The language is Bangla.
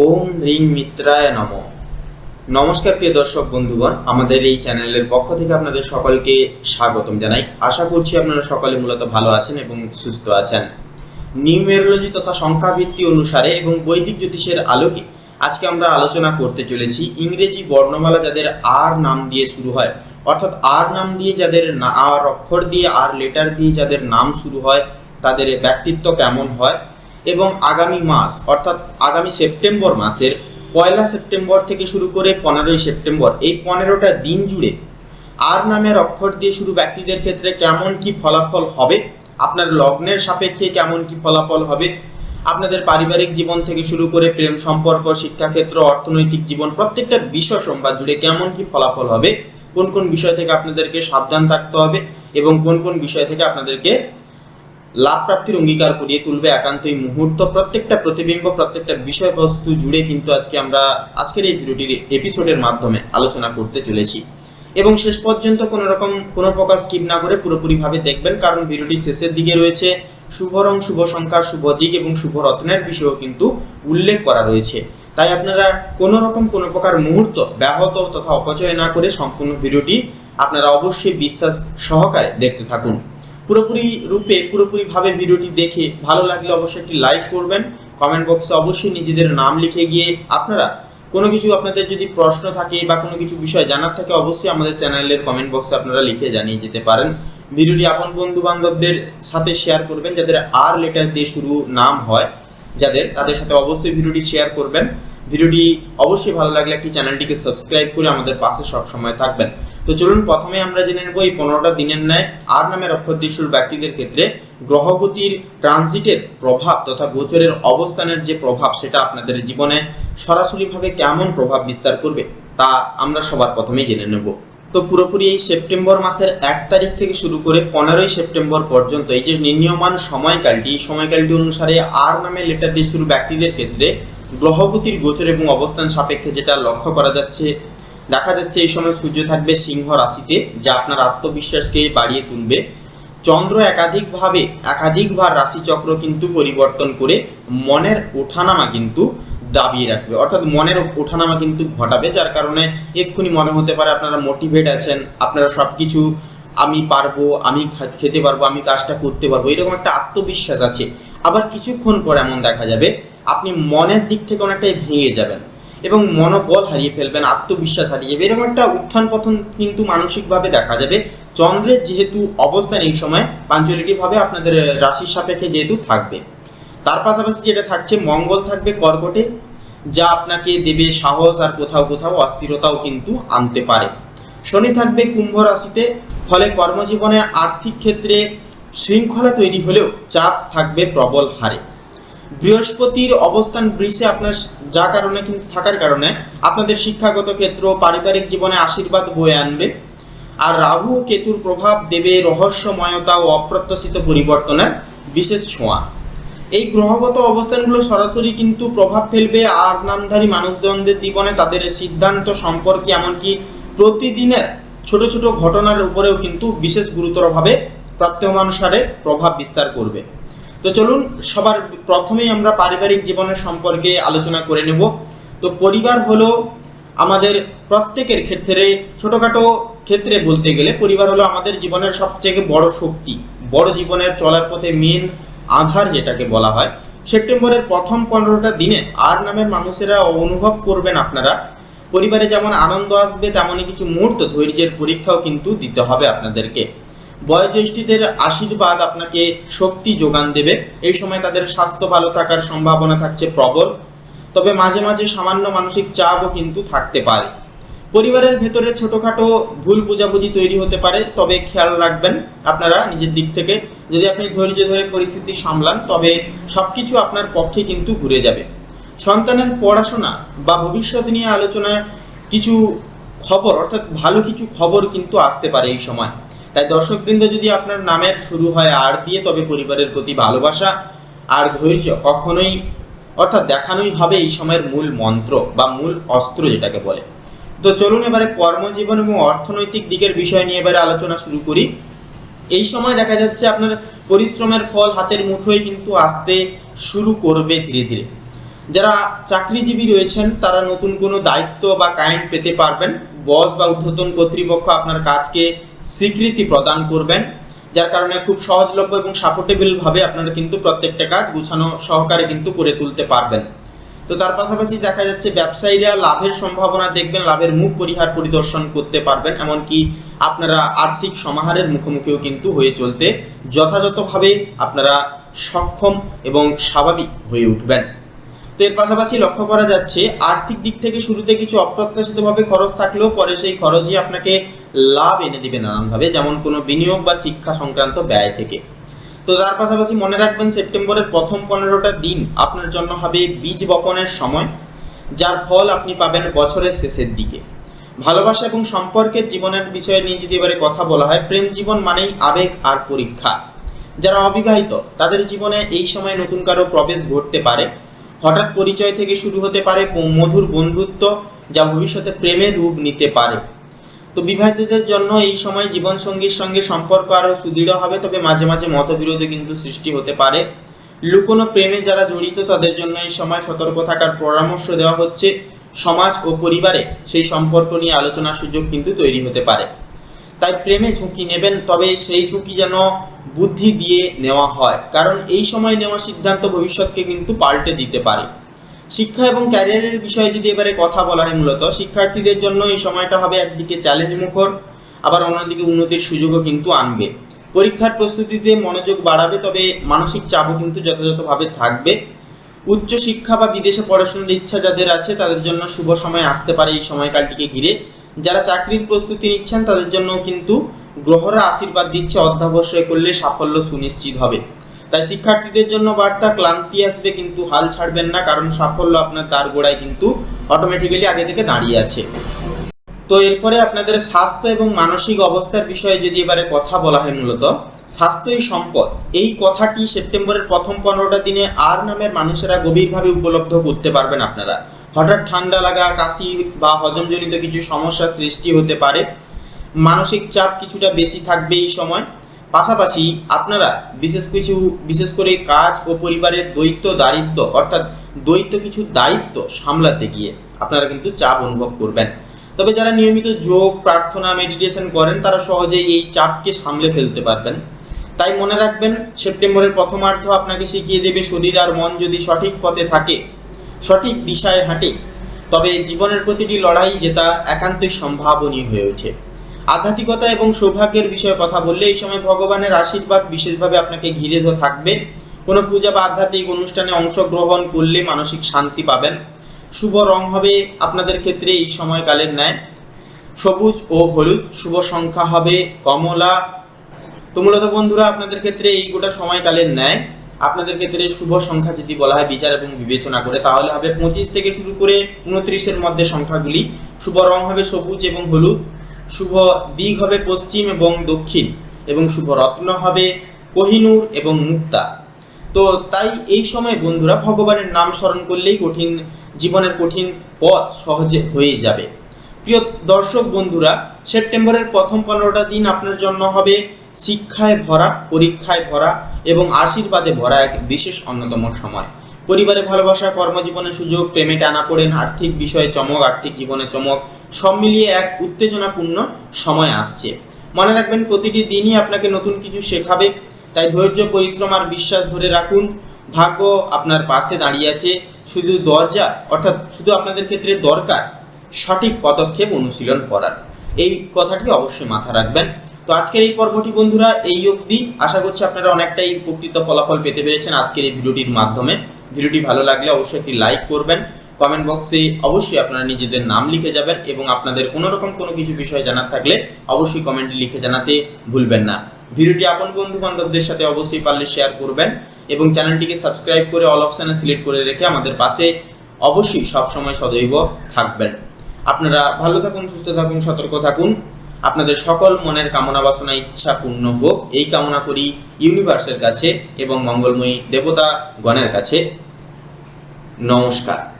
ওম রিং মিত্রায় নম। নমস্কার প্রিয় দর্শক বন্ধুগণ, আমাদের এই চ্যানেলের পক্ষ থেকে আপনাদের সকলকে স্বাগতম জানাই। আশা করছি আপনারা সকলে মূলত ভালো আছেন এবং সুস্থ আছেন। নিউমেরোলজি তথা সংখ্যাভিত্তি অনুসারে এবং বৈদিক জ্যোতিষের আলোকে আজকে আমরা আলোচনা করতে চলেছি ইংরেজি বর্ণমালা যাদের আর নাম দিয়ে শুরু হয়। অর্থাৎ আর নাম দিয়ে যাদের আর অক্ষর দিয়ে, আর লেটার দিয়ে যাদের নাম শুরু হয়, তাদের ব্যক্তিত্ব কেমন হয় এবং আগামী মাস, অর্থাৎ আগামী সেপ্টেম্বর মাসের পয়লা সেপ্টেম্বর থেকে শুরু করে পনেরোই সেপ্টেম্বর, এই পনেরোটা দিন জুড়ে আর নামের অক্ষর দিয়ে শুরু ব্যক্তিদের ক্ষেত্রে কেমন কি ফলাফল হবে, আপনার লগ্নের সাপেক্ষে কেমন কি ফলাফল হবে, আপনাদের পারিবারিক জীবন থেকে শুরু করে প্রেম সম্পর্ক, শিক্ষাক্ষেত্র, অর্থনৈতিক জীবন, প্রত্যেকটা বিষয় সংবাদ জুড়ে কেমন কি ফলাফল হবে, কোন কোন বিষয় থেকে আপনাদেরকে সাবধান থাকতে হবে এবং কোন কোন বিষয় থেকে আপনাদেরকে লাভ প্রাপ্তির অঙ্গীকার করিয়ে তুলবে একান্তই মুহূর্ত। প্রত্যেকটা প্রতিবিম্ব, প্রত্যেকটা বিষয়বস্তু জুড়ে কিন্তু আজকে আমরা আজকের এই ভিডিওটির এপিসোডের মাধ্যমে আলোচনা করতে চলেছি। এবং শেষ পর্যন্ত কোনো রকম, কোনো প্রকার স্কিপ না করে পুরোপুরিভাবে দেখবেন, কারণ ভিডিওটি শেষের দিকে রয়েছে। শুভ রং, শুভ সংখ্যা, শুভ দিক এবং শুভ রত্নের বিষয়েও কিন্তু উল্লেখ করা রয়েছে। তাই আপনারা কোনো রকম, কোনো প্রকার মুহূর্ত ব্যাহত তথা অপচয় না করে সম্পূর্ণ ভিডিওটি আপনারা অবশ্যই বিশ্বাস সহকারে দেখতে থাকুন। পুরোপুরি রূপে পুরোপুরিভাবে ভিডিওটি দেখে ভালো লাগলে অবশ্যই একটি লাইক করবেন। কমেন্ট বক্সে অবশ্যই নিজেদের নাম লিখে গিয়ে আপনারা কোনো কিছু আপনাদের যদি প্রশ্ন থাকে বা কোনো কিছু বিষয় জানার থাকে, অবশ্যই আমাদের চ্যানেলের কমেন্ট বক্সে আপনারা লিখে জানিয়ে যেতে পারেন। ভিডিওটি আপন বন্ধু বান্ধবদের সাথে শেয়ার করবেন, যাদের আর লেটার দিয়ে শুরু নাম হয়, যাদের তাদের সাথে অবশ্যই ভিডিওটি শেয়ার করবেন। ভিডিওটি অবশ্যই ভালো লাগলে একটি চ্যানেলটিকে সাবস্ক্রাইব করে আমাদের পাশে সবসময় থাকবেন। তো চলুন প্রথমে আমরা জেনে নেব এই পনেরোটা দিনের ন্যায় আর নামের অক্ষর দিয়ে শুরু ব্যক্তিদের ক্ষেত্রে গ্রহগতির ট্রানজিটের প্রভাব তথা গোচরের অবস্থানের যে প্রভাব সেটা আপনাদের জীবনে সরাসরিভাবে কেমন প্রভাব বিস্তার করবে তা আমরা সবার প্রথমেই জেনে নেব। তো পুরোপুরি এই সেপ্টেম্বর মাসের এক তারিখ থেকে শুরু করে পনেরোই সেপ্টেম্বর পর্যন্ত এই যে নির্ণীয়মান সময়কালটি এই সময়কালটি অনুসারে আর নামে লেটার দিয়ে শুরু ব্যক্তিদের ক্ষেত্রে গ্রহগতির গোচর এবং অবস্থান সাপেক্ষে যেটা লক্ষ্য করা যাচ্ছে, দেখা যাচ্ছে এই সময় সূর্য থাকবে সিংহ রাশিতে, যা আপনার আত্মবিশ্বাসকে বাড়িয়ে তুলবে। চন্দ্র একাধিকভাবে, একাধিকবার রাশিচক্র কিন্তু পরিবর্তন করে মনের ওঠানামা কিন্তু দাবিয়ে রাখবে। অর্থাৎ মনের ওঠানামা কিন্তু ঘটাবে, যার কারণে এক্ষুনি মনে হতে পারে আপনারা মোটিভেট আছেন, আপনারা সব কিছু আমি পারব, আমি খেতে পারব, আমি কাজটা করতে পারব, এরকম একটা আত্মবিশ্বাস আছে। আবার কিছুক্ষণ পর এমন দেখা যাবে আপনি মনের দিক থেকে অনেকটাই ভেঙে যাবেন এবং মনোবল হারিয়ে ফেলবেন, আত্মবিশ্বাস হারিয়ে যাবে। এরকম একটা উত্থান পতন কিন্তু মানসিকভাবে দেখা যাবে। চন্দ্রের যেহেতু অবস্থান এই সময়, পাঞ্চুয়ালিটিভাবে আপনাদের রাশির সাপেক্ষে যেহেতু থাকবে। তার পাশাপাশি যেটা থাকছে, মঙ্গল থাকবে কর্কটে, যা আপনাকে দেবে সাহস আর কোথাও কোথাও অস্থিরতাও কিন্তু আনতে পারে। শনি থাকবে কুম্ভ রাশিতে, ফলে কর্মজীবনে আর্থিক ক্ষেত্রে শৃঙ্খলা তৈরি হলেও চাপ থাকবে প্রবল হারে। বৃহস্পতির অবস্থান বৃষে আপনার যা কারণে কিন্তু থাকার কারণে আপনাদের শিক্ষাগত ক্ষেত্র, পারিবারিক জীবনে আশীর্বাদ বয়ে আনবে। আর রাহু কেতুর প্রভাব দেবে রহস্যময়তা ও অপ্রত্যাশিত পরিবর্তনের বিশেষ ছোঁয়া। এই গ্রহগত অবস্থানগুলো সরাসরি কিন্তু প্রভাব ফেলবে আর নামধারী মানুষজনদের জীবনে তাদের সিদ্ধান্ত সম্পর্কে, এমনকি প্রতিদিনের ছোট ছোট ঘটনার উপরেও কিন্তু বিশেষ গুরুতরভাবে প্রত্যমানুসারে প্রভাব বিস্তার করবে। তো চলুন, সবার প্রথমেই আমরা পারিবারিক জীবনের সম্পর্কে আলোচনা করে নেব। তো পরিবার হলো আমাদের প্রত্যেকের ক্ষেত্রে ছোটোখাটো ক্ষেত্রে বলতে গেলে পরিবার হলো আমাদের জীবনের সবথেকে বড় শক্তি। বড় জীবনের চলার পথে মেন আধার যেটাকে বলা হয়। সেপ্টেম্বরের প্রথম পনেরোটা দিনে আর নামের মানুষেরা অনুভব করবেন আপনারা, পরিবারে যেমন আনন্দ আসবে, তেমনই কিছু মুহূর্ত ধৈর্যের পরীক্ষাও কিন্তু দিতে হবে আপনাদেরকে। বয়োজ্যেষ্ঠীদের আশীর্বাদ আপনাকে শক্তি যোগান দেবে। এই সময় তাদের স্বাস্থ্য ভালো থাকার সম্ভাবনা থাকছে প্রবল। তবে মাঝে মাঝে সামান্য মানসিক চাপও কিন্তু থাকতে পারে। পরিবারের ভেতরে ছোটোখাটো ভুল বোঝাবুঝি তৈরি হতে পারে, তবে খেয়াল রাখবেন আপনারা নিজের দিক থেকে। যদি আপনি ধৈর্য ধরে পরিস্থিতি সামলান, তবে সব কিছু আপনার পক্ষে কিন্তু ঘুরে যাবে। সন্তানের পড়াশোনা বা ভবিষ্যৎ নিয়ে আলোচনায় কিছু খবর, অর্থাৎ ভালো কিছু খবর কিন্তু আসতে পারে এই সময়। তাই দর্শকবৃন্দ, যদি আপনার নামের শুরু হয় আর দিয়ে, তবে পরিবারের প্রতি ভালোবাসা আর ধৈর্য কখনোই, অর্থাৎ দেখানোই হবে এই সময়ের মূল মন্ত্র বা মূল অস্ত্র যেটাকে বলে। তো চলুন এবারে কর্মজীবন এবং অর্থনৈতিক দিকের বিষয় নিয়ে এবারে আলোচনা শুরু করি। এই সময় দেখা যাচ্ছে আপনার পরিশ্রমের ফল হাতের মুঠোয় কিন্তু আসতে শুরু করবে ধীরে ধীরে। যারা চাকরিজীবী রয়েছেন, তারা নতুন কোনো দায়িত্ব বা কায়েন্ট পেতে পারবেন। বস বা ঊর্ধ্বতন কর্তৃপক্ষ আপনার কাজকে স্বীকৃতি প্রদান করবেন, যার কারণে খুব সহজলভ্য এবং সাপোর্টেবল ভাবে আপনারা কিন্তু প্রত্যেকটা কাজ গুছানো সহকারে কিন্তু করে তুলতে পারবেন। তো তার পাশাপাশি দেখা যাচ্ছে ব্যবসায়ীরা লাভের সম্ভাবনা দেখবেন, লাভের মুখ পরিহার পরিদর্শন করতে পারবেন, এমনকি আপনারা আর্থিক সমাহারের মুখোমুখিও কিন্তু হয়ে চলতে যথাযথভাবে আপনারা সক্ষম এবং স্বাভাবিক হয়ে উঠবেন। তো এর পাশাপাশি লক্ষ্য করা যাচ্ছে, আর্থিক দিক থেকে শুরুতে কিছু অপ্রত্যাশিতভাবে খরচ থাকলেও পরে সেই খরচই আপনাকে লাভ এনে দিবে নানানভাবে, যেমন কোনো বিনিয়োগ বা শিক্ষা সংক্রান্ত ব্যয় থেকে। তো তার পাশাপাশি মনে রাখবেন, সেপ্টেম্বরের প্রথম পনেরোটা দিন আপনার জন্য হবে বীজ বপনের সময়, যার ফল আপনি পাবেন বছরের শেষের দিকে। ভালোবাসা এবং সম্পর্কের জীবনের বিষয়ে নিয়ে যদি এবারে কথা বলা হয়, প্রেম জীবন মানেই আবেগ আর পরীক্ষা। যারা অবিবাহিত, তাদের জীবনে এই সময় নতুন কারও প্রবেশ ঘটতে পারে। হঠাৎ পরিচয় থেকে শুরু হতে পারে মধুর বন্ধুত্ব, যা ভবিষ্যতে প্রেমের রূপ নিতে পারে। তো বিবাহিতদের জন্য এই সময় জীবনসঙ্গীর সঙ্গে সম্পর্ক আরও সুদৃঢ় হবে, তবে মাঝে মাঝে মতবিরোধে কিন্তু সৃষ্টি হতে পারে। লুকোনো প্রেমে যারা জড়িত, তাদের জন্য এই সময় সতর্ক থাকার পরামর্শ দেওয়া হচ্ছে সমাজ ও পরিবারে। সেই সম্পর্ক নিয়ে আলোচনার সুযোগ কিন্তু তৈরি হতে পারে। তাই প্রেমে ঝুঁকি নেবেন, তবে সেই ঝুঁকি যেন বুদ্ধি দিয়ে নেওয়া হয়। কারণ এই সময় নেওয়া সিদ্ধান্ত ভবিষ্যৎকে কিন্তু পাল্টে দিতে পারে। শিক্ষা এবং ক্যারিয়ারের বিষয়ে যদি এবারে কথা বলা হয় মূলত, শিক্ষার্থীদের জন্য এই সময়টা হবে একদিকে চ্যালেঞ্জ মুখর, আবার অন্যদিকে উন্নতির সুযোগও কিন্তু আনবে। পরীক্ষার প্রস্তুতিতে মনোযোগ বাড়াবে, তবে মানসিক চাপও কিন্তু যথাযথভাবে থাকবে। উচ্চ শিক্ষা বা বিদেশে পড়াশোনার ইচ্ছা যাদের আছে, তাদের জন্য শুভ সময় আসতে পারে এই সময়কালটিকে ঘিরে। যারা চাকরির প্রস্তুতি নিচ্ছেন, তাদের জন্য কিন্তু গ্রহরা আশীর্বাদ দিচ্ছে, অধ্যাবসায় করলে সাফল্য সুনিশ্চিত হবে। তাই শিক্ষার্থীদের জন্য বার্তা, ক্লান্তি আসবে কিন্তু হাল ছাড়বেন না, কারণ সাফল্য আপনার তার গোড়ায় কিন্তু অটোমেটিক্যালি আগে থেকে দাঁড়িয়ে আছে। তো এরপরে আপনাদের স্বাস্থ্য এবং মানসিক অবস্থার বিষয়ে যদি এবারে কথা বলা হয় মূলত স্বাস্থ্যই সম্পদ। এই কথাটি সেপ্টেম্বরের প্রথম পনেরোটা দিনে আর নামের মানুষেরা গভীরভাবে উপলব্ধ করতে পারবেন আপনারা। হঠাৎ ঠান্ডা লাগা, কাশি বা হজমজনিত কিছু সমস্যার সৃষ্টি হতে পারে। মানসিক চাপ কিছুটা বেশি থাকবে এই সময়। পাশাপাশি আপনারা বিশেষ কিছু, বিশেষ করে কাজ ও পরিবারের দ্বৈত দারিদ্র অর্থাৎ দ্বৈত কিছু দায়িত্ব সামলাতে গিয়ে আপনারা কিন্তু চাপ অনুভব করবেন। তবে যারা নিয়মিত যোগ, প্রার্থনা মেডিটেশন করেন, তারা সহজেই এই চাপকে সামলে ফেলতে পারবেন। তাই মনে রাখবেন, সেপ্টেম্বরের প্রথমার্ধ আপনাকে শিখিয়ে দেবে শরীর আর মন যদি সঠিক পথে থাকে, সঠিক দিশায় হাঁটে, তবে জীবনের প্রতিটি লড়াই জেতা একান্তই সম্ভাবনীয় হয়ে ওঠে। আধ্যাত্মিকতা এবং সৌভাগ্যের বিষয়ে কথা বললে এই সময় ভগবানের আশীর্বাদ বিশেষভাবে আপনাকে ঘিরে থাকবে। কোনো পূজা বা আধ্যাত্মিক অনুষ্ঠানে অংশগ্রহণ করলে মানসিক শান্তি পাবেন। শুভ রং হবে আপনাদের ক্ষেত্রে এই সময়কালের ন্যায়। সবুজ ও হলুদ, শুভ সংখ্যা হবে কমলা। তো মূলত বন্ধুরা, আপনাদের ক্ষেত্রে এই গোটা সময়কালের ন্যায়। আপনাদের ক্ষেত্রে শুভ সংখ্যা যদি বলা হয় বিচার এবং বিবেচনা করে, তাহলে হবে পঁচিশ থেকে শুরু করে উনত্রিশের মধ্যে সংখ্যাগুলি। শুভ রং হবে সবুজ এবং হলুদ। শুভ দিক হবে পশ্চিম এবং দক্ষিণ, এবং শুভ রত্ন হবে কোহিনূর এবং মুক্তা। তো তাই এই সময় বন্ধুরা ভগবানের নাম স্মরণ করলেই কঠিন, জীবনের কঠিন পথ সহজে হয়ে যাবে। প্রিয় দর্শক বন্ধুরা, সেপ্টেম্বরের প্রথম পনেরোটা দিন আপনার জন্য হবে শিক্ষায় ভরা, পরীক্ষায় ভরা এবং আশীর্বাদে ভরা এক বিশেষ অন্যতম সময়। পরিবারে ভালোবাসা, কর্মজীবনের সুযোগ, প্রেমে টানা পড়েন, আর্থিক বিষয়ে চমক, আর্থিক জীবনে চমক, সব মিলিয়ে এক উত্তেজনাপূর্ণ সময় আসছে। মনে রাখবেন, প্রতিটি দিনই আপনাকে নতুন কিছু শেখাবে। তাই ধৈর্য, পরিশ্রম আর বিশ্বাস ধরে রাখুন। ভাগ্য আপনার পাশে দাঁড়িয়ে আছে। শুধু দরজা, অর্থাৎ শুধু আপনাদের ক্ষেত্রে দরকার, সঠিক পদক্ষেপ অনুশীলন করার। এই কথাটি অবশ্যই মাথা রাখবেন। তো আজকের এই পর্বটি বন্ধুরা, এই অবধি। আশা করছি আপনারা অনেকটাই উপকৃত ফলাফল পেতে পেরেছেন আজকের এই ভিডিওটির মাধ্যমে। ভিডিওটি ভালো লাগলে অবশ্যই একটি লাইক করবেন। কমেন্ট বক্সে অবশ্যই আপনারা নিজেদের নাম লিখে যাবেন এবং আপনাদের কোনো রকম কোনো কিছু বিষয় জানার থাকলে অবশ্যই কমেন্টে লিখে জানাতে ভুলবেন না। ভিডিওটি আপন বন্ধু বান্ধবদের সাথে অবশ্যই পারলে শেয়ার করবেন এবং চ্যানেলটিকে সাবস্ক্রাইব করে অল অপশানে সিলেক্ট করে রেখে আমাদের পাশে অবশ্যই সবসময় সদৈব থাকবেন। আপনারা ভালো থাকুন, সুস্থ থাকুন, সতর্ক থাকুন। আপনাদের সকল মনের কামনা, বাসনা, ইচ্ছা পূর্ণ হোক। এই কামনা করি ইউনিভার্সের কাছে এবং মঙ্গলময়ী দেবতা গণের কাছে। নমস্কার